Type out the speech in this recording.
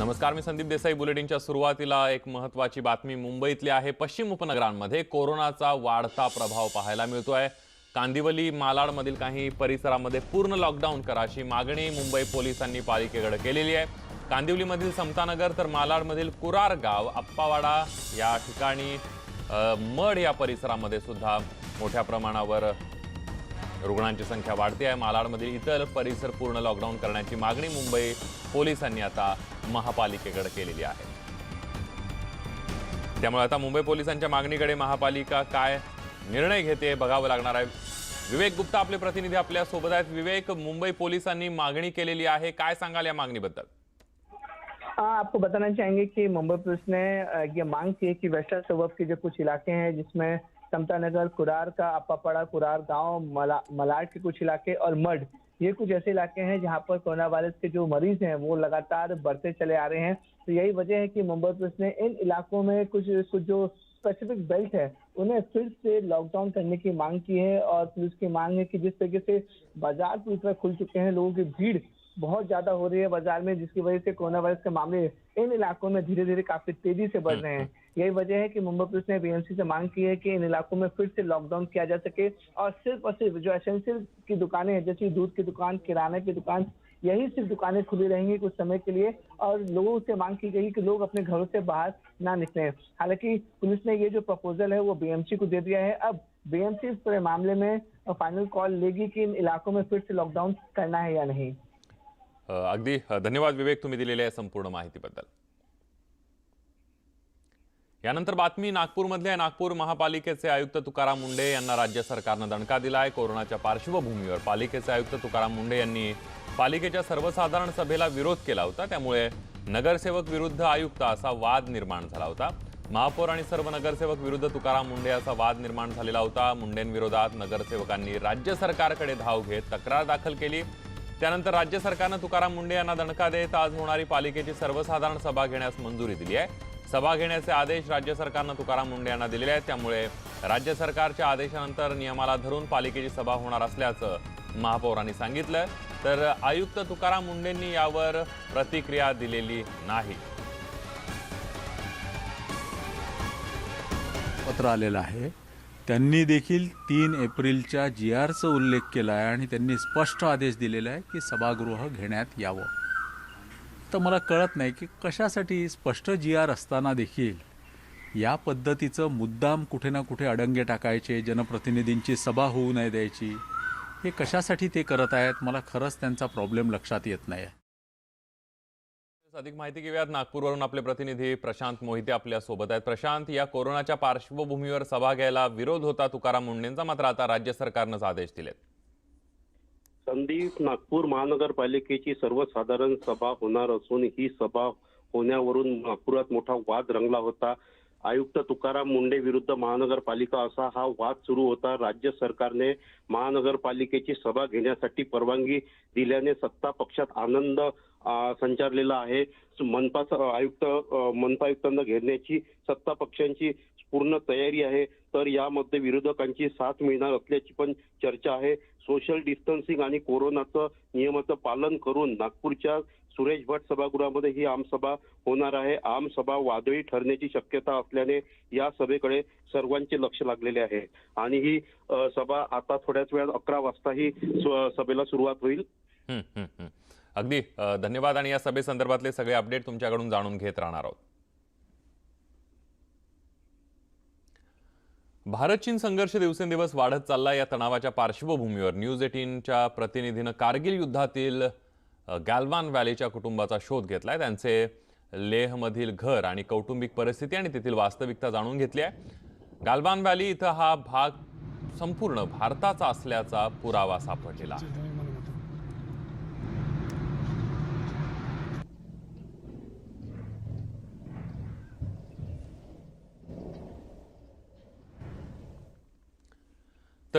नमस्कार मी संदीप देसाई. बुलेटिनच्या सुरुवातीला एक महत्वाची बातमी मुंबईतली आहे. पश्चिम उपनगरांमध्ये कोरोनाचा वाढता प्रभाव पाहायला मिळतो आहे कांदिवली मालाडमधील काही परिसरामध्ये पूर्ण लॉकडाऊन करा अशी मागणी मुंबई पोलिसांनी पालिकेकडे केलेली आहे. कांदिवलीमधील समतानगर तर मालाडमधील कुरार गाव अप्पावाडा या ठिकाणी मड या परिसरामध्ये सुद्धा मोठ्या प्रमाणावर रुग्णांची संख्या वाढते आहे. मालाडमधील इतर परिसर पूर्ण लॉकडाऊन करण्याची मागणी मुंबई पोलिसांनी आता महापालिकेकडे केलेली आहे. त्यामुळे आता मुंबई पोलिसांच्या मागणीकडे महापालिका काय निर्णय घेते बघावं लागणार आहे. विवेक गुप्ता आपले प्रतिनिधी आपल्यासोबत आहेत. विवेक मुंबई पोलिसांनी मागणी केलेली आहे. काय सांगाल या मागणीबद्दल? हाँ आपको बताना चाहेंगे कि मुंबई पुलिस ने ये मांग की है कि वेस्टर्न सबब के जो कुछ इलाके हैं जिसमें समता नगर कुरार का, अप्पापड़ा, कुरार गाँव, मला, मलाड के कुछ इलाके और मड। ये कुछ ऐसे इलाके हैं जहाँ पर कोरोना वायरस के जो मरीज़ हैं, वो लगातार बढ़ते चले आ रहे हैं। तो यही वजह है कि मुंबई पुलिस ने इन इलाकों में कुछ कुछ जो स्पेसिफिक बेल्ट है, उन्हें फिर से लॉकडाउन करने की मांग की है और पुलिस की मांग है कि जिस तरीके से बाज़ार पूरी तरह खुल चुके हैं, लोगों की भीड़ बहुत ज़्यादा हो रही है बाज़ार में, जिसकी वजह से कोरोना वायरस के मामले इन इलाकों में धीरे धीरे काफ़ी तेज़ी से बढ़ रहे हैं। यही वजह है कि मुंबई पुलिस ने बीएमसी से मांग की है कि इन इलाकों में फिर से लॉकडाउन किया जा सके और सिर्फ़ और सिर्फ़ जो एसेंशियल की दुकानें हैं, जैसे दूध की दुकान, किराने की दुकान, यही सिर्फ़ दुकानें खुली रहेंगी कुछ समय के लिए और लोगों से मांग की गई कि लोग अपने घरों से बाहर ना निकले। हालाँकि पुलिस ने ये जो प्रपोजल है, वो बीएमसी को दे दिया है। अब बीएमसी इस पूरे मामले में फाइनल कॉल लेगी कि इन इलाकों में फिर से लॉकडाउन करना है या नहीं। अगदी धन्यवाद विवेक तुम्ही दिलेल्या या संपूर्ण माहितीबद्दल. यानंतर बातमी नागपूरमधल्या नागपूर महापालिकेचे आयुक्त तुकाराम मुंडे यांना राज्य सरकारनं दणका दिला आहे कोरोनाच्या पार्श्वभूमीवर पालिकेचे आयुक्त तुकाराम मुंडे यांनी पालिकेच्या सर्वसाधारण सभेला विरोध केला होता. त्यामुळे नगरसेवक विरुद्ध आयुक्त असा वाद निर्माण झाला होता. महापौर आणि सर्व नगरसेवक विरुद्ध तुकाराम मुंडे असा वाद निर्माण झालेला होता. मुंडेंविरोधात नगरसेवकांनी राज्य सरकारकडे धाव घेत तक्रार दाखल केली. त्यानंतर राज्य सरकारनं तुकाराम मुंडे यांना दणका देत आज होणारी पालिकेची सर्वसाधारण सभा घेण्यास मंजुरी दिली आहे. सभा घेण्याचे आदेश राज्य सरकारनं तुकाराम मुंडे यांना दिलेले आहेत. त्यामुळे राज्य सरकारच्या आदेशानंतर नियमाला धरून पालिकेची सभा होणार असल्याचं महापौरांनी सांगितलं. तर आयुक्त तुकाराम मुंडेंनी यावर प्रतिक्रिया दिलेली नाही. पत्र आलेलं आहे. त्यांनी देखील तीन एप्रिलच्या जी आरचा उल्लेख केला आहे आणि त्यांनी स्पष्ट आदेश दिलेला आहे की सभागृह घेण्यात यावं. तर मला कळत नाही की कशासाठी स्पष्ट जी आर असताना देखील या पद्धतीचं मुद्दाम कुठे ना कुठे अडंगे टाकायचे जनप्रतिनिधींची सभा होऊ नये द्यायची हे कशासाठी ते करत आहेत मला खरंच त्यांचा प्रॉब्लेम लक्षात येत नाही आहे अधिक माहिती घेऊयात. नागपूरवरून आपले प्रतिनिधी प्रशांत मोहिते आपल्यासोबत आहेत. प्रशांत या कोरोनाच्या पार्श्वभूमीवर सभा घ्यायला विरोध होता तुकाराम मुंडेंचा मात्र आता राज्य सरकारनंच आदेश दिलेत. संदीप नागपूर महानगरपालिकेची सर्वसाधारण सभा होणार असून ही सभा होण्यावरून नागपुरात मोठा वाद रंगला होता. आयुक्त तुकाराम मुंडे विरुद्ध महानगरपालिका असा हा वाद सुरू होता. राज्य सरकारने महानगरपालिकेची सभा घेण्यासाठी परवानगी दिल्याने सत्ता पक्षात आनंद संचारलेला आहे. मनपा आयुक्त मनपा आयुक्तांना घेण्याची सत्ता पक्षांची पूर्ण तयारी आहे. तर यामध्ये विरोधकांची साथ मिळणार असल्याची पण चर्चा आहे. सोशल डिस्टन्सिंग आणि कोरोनाचं नियमाचं पालन करून नागपूरच्या सुरेश भट सभागृहामध्ये ही आमसभा होणार आहे. आमसभा वादळी ठरण्याची शक्यता असल्याने या सभेकडे सर्वांचे लक्ष लागलेले आहे. आणि ही सभा आता थोड्याच वेळात अकरा वाजता ही सभेला सुरुवात होईल. अगदी धन्यवाद आणि या सभेसंदर्भातले सगळे अपडेट तुमच्याकडून जाणून घेत राहणार आहोत. भारत चीन संघर्ष दिवसेंदिवस वाढत चालला या तणावाच्या पार्श्वभूमीवर. न्यूज एटीनच्या प्रतिनिधीनं कारगिल युद्धातील अ, गॅल्वान व्हॅलीच्या कुटुंबाचा शोध घेतलाय. त्यांचे लेहमधील घर आणि कौटुंबिक परिस्थिती आणि तेथील वास्तविकता जाणून घेतली आहे. गाल्वान व्हॅली इथं हा भाग संपूर्ण भारताचा असल्याचा पुरावा सापडलेला आहे.